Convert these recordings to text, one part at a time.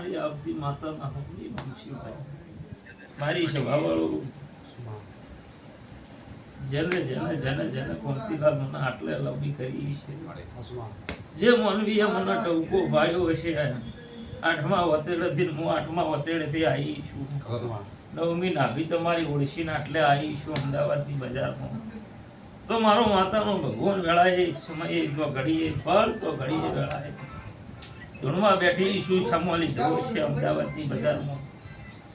મારી આવતી માતાના હમની બંશીભાઈ મારી સભાવાળું જેને જેને જેને જેને કોંતીલાલ મને આટલે લંબી કરી છે. જે મોનવીએ મને ટવકો પાડ્યો હશે આઠમા વતેડેથી હું આઠમા વતેડેથી આવી છું. નવમી નાભી તમારી ઓળશીને આટલે આવી છું અમદાવાદની બજારમાં. તો મારો માતાનો ભગવાન વેળાએ સમયે જો ઘડીએ પળ તો ઘડીએ વેળાએ. ધૂણમાં બેઠી શું સામો ધ્રુવ છે અમદાવાદની બજારમાં?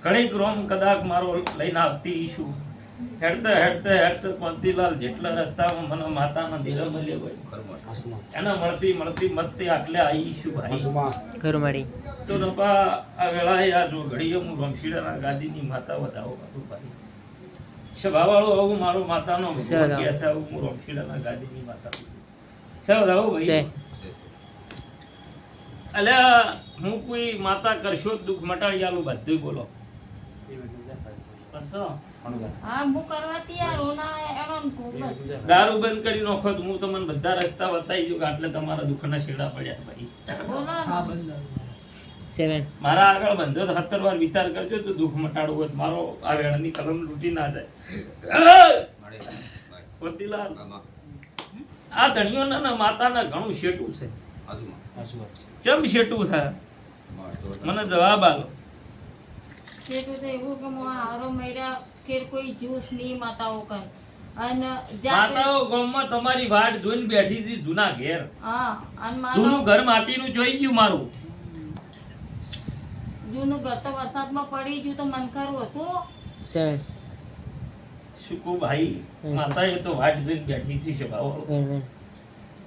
ઘણીક રોમ કદાક મારો લઈને આવતી ઈશું. હેડતે હેડતે હેડતે પંતીલાલ જેટલા રસ્તામાં મને માતાના દેહ મળ્યો હોય. એના મળતી મળતી મળતી આટલે આવી ઈશુ ભાઈ. ઘરમાળી તો નપા આ વેળાએ આ જો ઘડીએ હું રમશીડાના ગાદીની માતા વધાવો કરું ભાઈ. સભાવાળો આવું મારો માતાનો ભગવાન સદાવ. કહે હું રમશીડાના ગાદીની માતા. સદાવો ભાઈ. અલ્યા હું કોઈ માતા કરશો દુઃખ મટાડી આલું બધું બોલો. દારૂ બંધ કરી નાખો તો હું તમને બધા રસ્તા બતાવી દઉં કે આટલે તમારા દુઃખના શેડા પડ્યા ભાઈ. સેવન. મારા આગળ બંધો તો સત્તર વાર વિચાર કરજો તો દુઃખ મટાડવું હોય તો મારો આ વેણની કલમ લૂંટી ના જાય. મોતીલાલ આ ધણીઓના ના માતાના ઘણું શેટું છે. ચમ શેટું થાય? મને જવાબ આલો. શેટું તો એવું કે હું હારો મર્યા કે કોઈ જ્યુસ નહીં માતાઓ કર. અને માતાઓ ગામમાં તમારી વાટ જોઈને બેઠી છે જૂના ઘેર. હા અને જૂનું મારો ઘર માટીનું જોઈ ગયું મારું. જૂનું ઘર તો વરસાદમાં પડી ગયું તો મન હતું. સેવન શું કહું ભાઈ? માતાએ તો વાટ જોઈને બેઠી છે વેન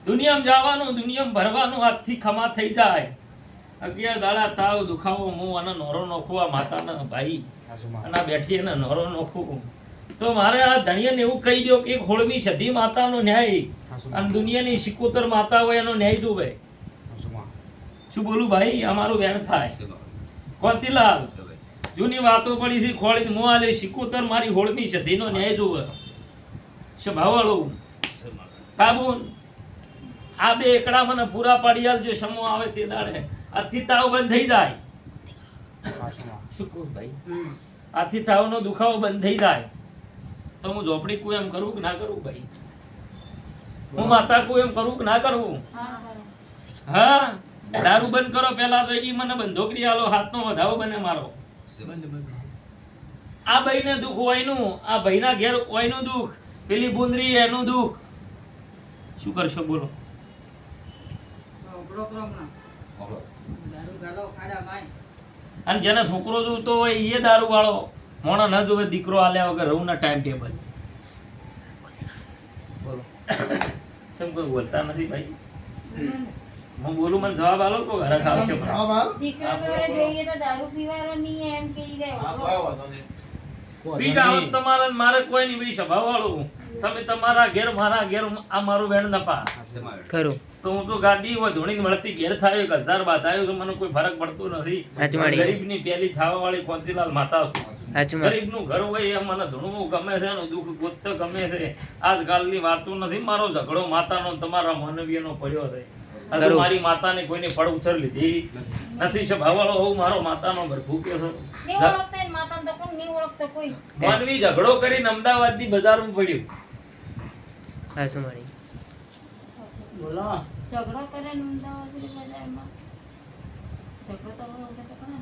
દુનિયામાં જવાનું દુનિયામાં ભરવાનું આજથી ખમા થઈ જાય. અગિયાર દાડા તાવ દુખાવો હું અને નોરો નોખું આ માતાના ભાઈ. અને બેઠી એને નોરો નોખું. તો મારે આ ધણીયને એવું કહી દો કે એક હોળમી સધી માતાનો ન્યાય. અને દુનિયાની સિકોતર માતા હોય એનો ન્યાય જોવે. શું બોલું ભાઈ? અમારું વેણ થાય. કોંતીલાલ જૂની વાતો પડી છે ખોળી મો આલે સિકોતર મારી હોળમી સધીનો ન્યાય જોવે. ભાવાળું? કાબૂન? આ બે એકડા મને પૂરા પાડી આલજો સમો આવે તે દાડે. આથી તાવ બંધ થઈ જાય. શું ભાઈ આથી તાવનો દુખાવો બંધ થઈ જાય. તો હું ઝોપડી કુ એમ કરું કે ના કરું ભાઈ? હું માતા કુ એમ કરું કે ના કરું? હા. દારૂ બંધ કરો પેલા તો એ મને બંધોકરી આલો હાથનો વધાવો બને મારો. આ ભાઈને દુઃખ ઓયનું આ ભાઈના ઘેર ઓયનું દુઃખ પેલી બુંદરી એનું દુઃખ. શું કરશો બોલો? અને જેને છોકરો જોતો હોય એ દારૂ વાળો મોણા ન જોવે દીકરો આલ્યા વગર રહું ના ટાઈમ ટેબલ. બોલો. કેમ કોઈ બોલતા નથી ભાઈ? હું બોલું મને જવાબ આલો તો ઘરે ખાવશે પણ. દીકરો જોડે જોઈએ તો દારૂ પીવાનો નહીં એમ કહી રહ્યો પીતા હોત તમારે મારે કોઈ નહીં ભાઈ સ્વભાવ વાળું તમે તમારા ઘેર મારા ઘેર આ મારું વેણ નપા. ખરું. તો હું તો ગાદી હોય ધોણી મળતી ઘેર થાય એક હજાર બાદ આવ્યો તો મને કોઈ ફરક પડતો નથી. ગરીબની પેલી થાવા વાળી કોંતીલાલ માતા છું ગરીબનું ઘર હોય એ મને ધૂણવું ગમે છે એનું દુઃખ ગોત ગમે છે. આજકાલની વાતો નથી મારો ઝઘડો માતાનો ને તમારા માનવીયનો પડ્યો છે. ખરું. મારી માતાને કોઈને પડ ઉછર લીધી નથી છે. ભાવાળો હોઉં મારો માતાનો ઓળખતો કોઈ. માનવી ઝઘડો કરીને અમદાવાદની બજારમાં પડ્યું. સાચું મારી બોલો. ઝઘડો કરે ને અમદાવાદની બજારમાં ઝઘડો તો ઓળખે તો કોને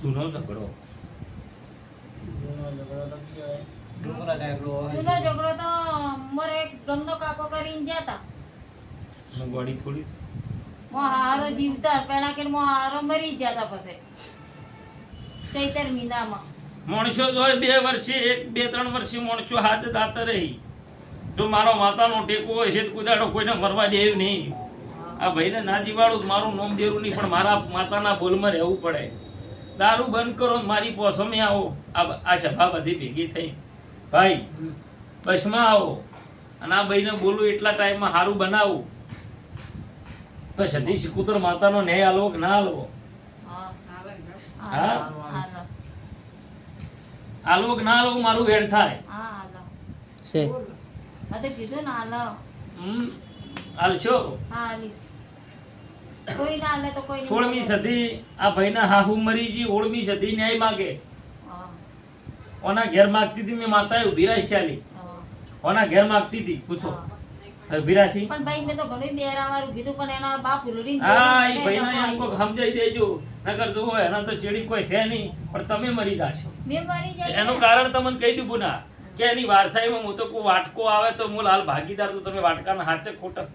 સુનો ઝઘડો. જૂનો ઝઘડો. તો મારો એક ગમનો કાકો કરીને જતા મેં ગોળી થોડી. મો હારો જીવતા પેલા કે મો હારો મરી જતા પછી. ચૈતર મહિનામાં માણસો જો બે વર્ષે એક બે ત્રણ વર્ષે માણસો હાથ દાતા રહી. જો મારો માતાનો ટેકો હોય છે તો કુદાડો કોઈને મરવા દે એવું નહીં. આ ભાઈને ના જીવાડું મારું નોમ દેરું નહીં પણ મારા માતાના બોલમાં રહેવું પડે. દારૂ બંધ કરો મારી પોસમે આવો. આ આ સભા બધી ભેગી થઈ. ભાઈ બસમાં આવો. અને આ ભાઈને બોલું એટલા ટાઈમમાં સારું બનાવું. તો સધી શિકુતર માતાનો ન્યાય આલવો કે ના આલવો? હા? આલવો કે ના આલવો મારું વેડ થાય? છે. હા તો કીધું ને હાલો. હમ હાલશો? હા હાલીશ. કોઈ ના હાલે તો કોઈ સોળમી સદી આ ભાઈના હાહુ મરી ગઈ ઓળમી સદી ન્યાય માગે. ઓના ઘેર માગતી હતી મેં માતાએ ઊભી રાખી ઓના ઘેર માગતી હતી પૂછો. રાખી પણ ભાઈ મેં તો ઘણું બેરાવાળું કીધું પણ એના બાપ રૂડીને હા એ ભાઈને એમ કોક આવી. સમજાઈ દેજો. નકર તો હોય એના તો ચેડી કોઈ છે નહીં પણ તમે મરી જાશો. મેં મરી જાય એનું કારણ તમને કહી દીધું ના કે એની વારસાઈમાં હું તો કોઈ વાટકો આવે તો હું લાલ ભાગીદાર તો તમે વાટકાના હાચે. ખોટા.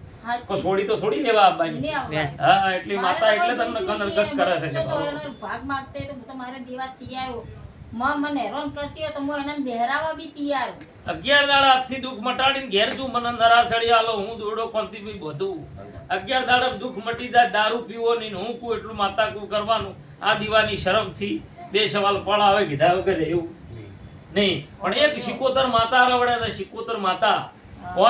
છોડી તો થોડી લેવા આવવાની. હા એટલી માતા એટલે તમને કનરગત કરે છે ભાગ માંગતે તો હું મારે દેવા તૈયારમાં મને હેરાન કરતી હોય તો હું એને બહેરાવા બી તૈયાર અગિયાર દાડા હાથથી દુઃખ મટાડીને ઘેર જુ મને નરાસડી આલો હું દોડો કોંતી ભાઈ બધું. અગિયાર દાડા દુઃખ મટી જાય દારૂ પીવો નહીં ને હું કું એટલું માતા કું કરવાનું? આ દીવાની શરમથી બે સવાલ પણ આવે કીધા વગર એવું નહીં પણ એક શિકોતર માતા રવડે છે શિકોતર માતા.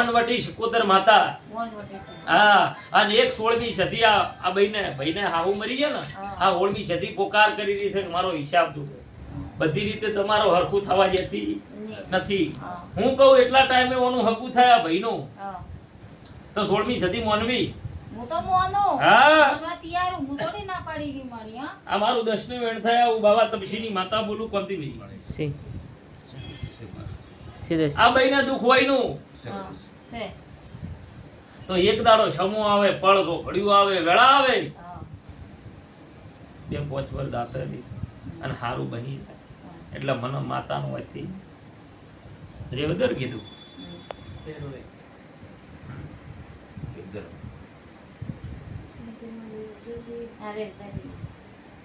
વટી? શિકોતર માતા. મોન વટી છે. હા અને એક સોળમી સદી આ આ બહીને ભાઈને હાહુ મરી ગયા ને આ ઓળમી સદી પોકાર કરી રહી છે કે મારો હિસાબ દો બધી રીતે તમારો હરખું થવા જતી નથી. હું. કહું એટલા ટાઈમે ઓનું હકું થાય આ ભાઈનું. તો સોળમી સદી મોનવી. હું તો મોનું. હા. તૈયાર હું. હું ના પાડી ગઈ મારી હા. આ મારું દસનું વેણ થયા હું બાબા તપસીની માતા બોલું કોંતીભાઈ બીજી આ ભાઈને દુઃખ હોયનું? તો એક દાડો સમૂહ આવે પળ ઘડ્યું આવે વેળા આવે? બે પોચ વર દાતરી અને સારું બની જાય. એટલે મને માતાનું હતી રેવદર કીધું.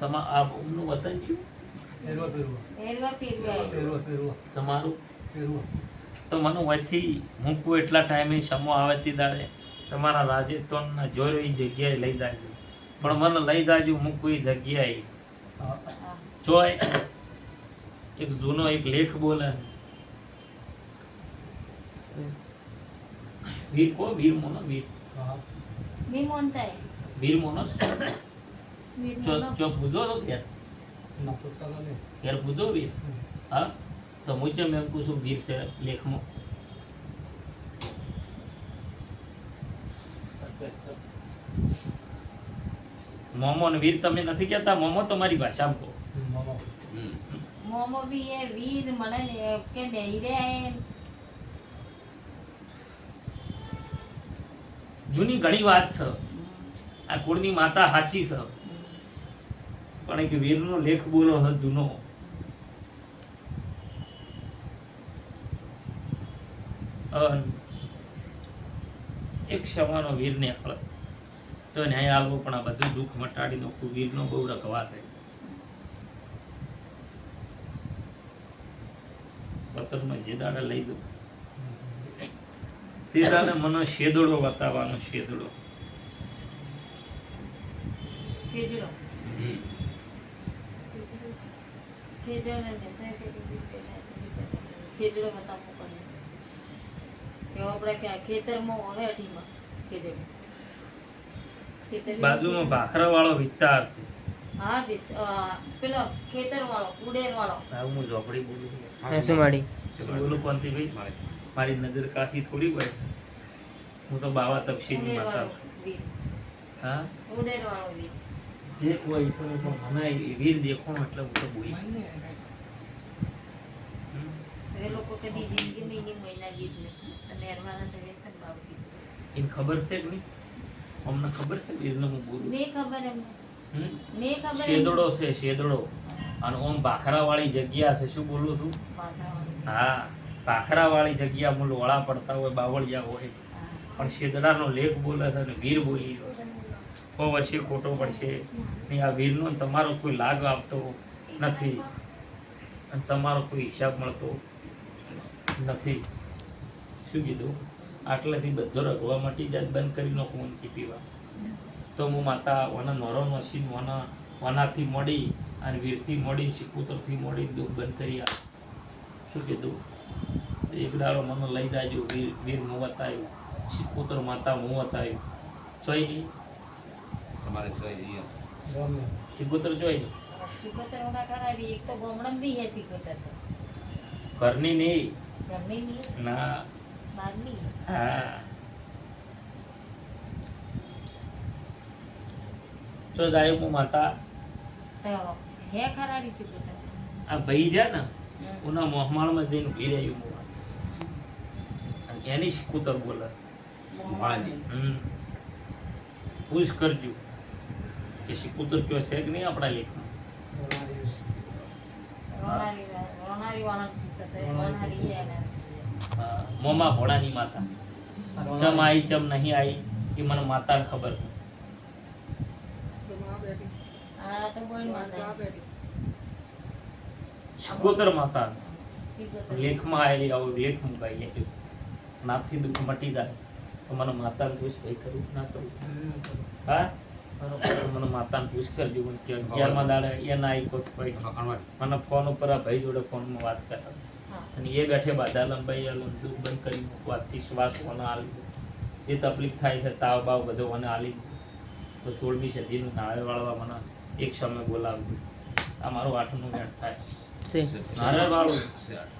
તમા આ વતન પહેરવા. તમારું? તો મને વથી મૂકવું એટલા ટાઈમે સમો આવે તે દાડે તમારા રાજસ્થાનના જોયો એ જગ્યાએ લઈ દાજો પણ મને લઈ દાજો મૂકવું એ જગ્યાએ. જો એક જૂનો એક લેખ બોલે. વીર કો? વીર મોનો? વીર. વીર મોનતા વીર મોનો જો જો ભૂલો તો ક્યાં ઘેર પૂછો વીર. હા? તો મુજબ એમ પૂછું વીર છે લેખમાં. મોમો ને વીર તમે નથી કહેતા? મોમો તમારી ભાષામાં કહો. મોમો. બી એ વીર મળે કે નહીં રે જૂની ઘણી વાત છે. આ કુળની માતા સાચી છે. પણ એક વીરનો લેખ બોલો હતો જૂનો. એક ક્ષમાનો વીરને હળ તો ન્યાય આલવો પણ આ બધું દુઃખ મટાડી નાખું વીરનો બહુ રખવા થાય પતરમાં જે દાડે લઈ દઉં. તે દાડે મને શેદડો બતાવવાનો શેદડો. ખેજડો ખેજડો ને દેસાઈ કે પડે. આપણે ક્યાં ખેતરમાં હોય અઢીમાં ખેજડો ખેતર બાજુમાં ભાખરા વાળો વિસ્તાર હા દેસ પેલો ખેતર વાળો ઉડેર વાળો હા હું ઝોપડી બોલું છું. શું માડી? બોલું કોંતીભાઈ મારી નજર કાશી થોડી હોય. હું તો બાવા તપસીની માતા વાળો હા? ઉડેર વાળો વીર જે કોઈ પણ તો મને વીર દેખો એટલે હું તો બોલી. એ લોકો કદી અને અરવાના દરેસન ખબર છે કે અમને ખબર છે વીરને હું બોલું? ને ખબર એમને. ને ખબર શેદડો છે શેદડો. અને ઓમ ભાખરા વાળી જગ્યા છે શું બોલું છું હા ભાખરા વાળી જગ્યા મૂળ વળા પડતા હોય બાવળિયા હોય. પણ શેદડાનો લેખ બોલે છે અને વીર બોલી રહ્યો છે. કો વર્ષે ખોટો પડશે. નહીં આ વીરનો તમારો કોઈ લાગ આપતો નથી. અને તમારો કોઈ હિસાબ મળતો નથી. શું કીધું? આટલાથી બધો રગવા મટી જાત બંધ કરી નાખું ઊંઘી પીવા. તો હું માતા વના નોરો નસીન વના વનાથી મળી અને વીરથી મળી શિકુતરથી મળી દુઃખ બંધ કરી આ શું કીધું? એક દાડો મને લઈ જાજો. વીર વીર હું બતાવ્યું શિકુતર માતા હું બતાવ્યું જોઈ નહીં તમારે ચોઈ જઈએ સિગોતર જોઈ નહીં સિકોતર ઉડા કરાવી એક તો ગોમડમ બી હે સિગોતર તો. ઘરની નહીં. ઘરની ની ના. બહારની હા. તો જાય હું માતા તો હે ખરાડી સિગોતર? આ ભાઈ રહ્યા ને. ઉના મોહમાળમાં જઈને ઊભી રહ્યું એની શીખુતર બોલે. માની હમ. પૂછ કરજો. કે શિકુતર કયો છે કે નહીં આપણા લેખમાં? મોમાં ભોળાની માતા. ચમ આઈ ચમ નહીં આઈ એ મને માતા ખબર શકોતર માતા. માતા લેખમાં આવેલી આવો લેખ મુકાઈ છે નાથથી દુઃખ મટી જાય. તો મને માતાને પૂછ ભાઈ કરું ના કરું હા? મને માતાને પૂછ કરજો કે અગિયારમાં દાડે એ ના આવી કોઈ. મને ફોન ઉપર આ ભાઈ જોડે ફોનમાં વાત કરે અને એ બેઠે બાધા લંબાઈ દુઃખ બંધ કરી વાતથી શ્વાસ મને આલી? જે તકલીફ થાય છે તાવ બાવ બધો મને આલી તો સોળમી સદીનું નાળે વાળવા મને એક સમય બોલાવ્યું આ મારું આઠમું મેળ થાય. નાળે વાળું.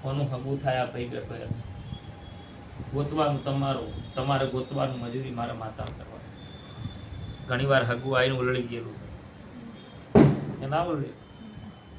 કોનું હગું થાય આ ભાઈ બેઠો. ગોતવાનું તમારું. તમારે ગોતવાનું મજૂરી મારા માતા કરવાની. ઘણી વાર હગું આવીને ઉલળી ગયેલું છે એ ના ઉલડે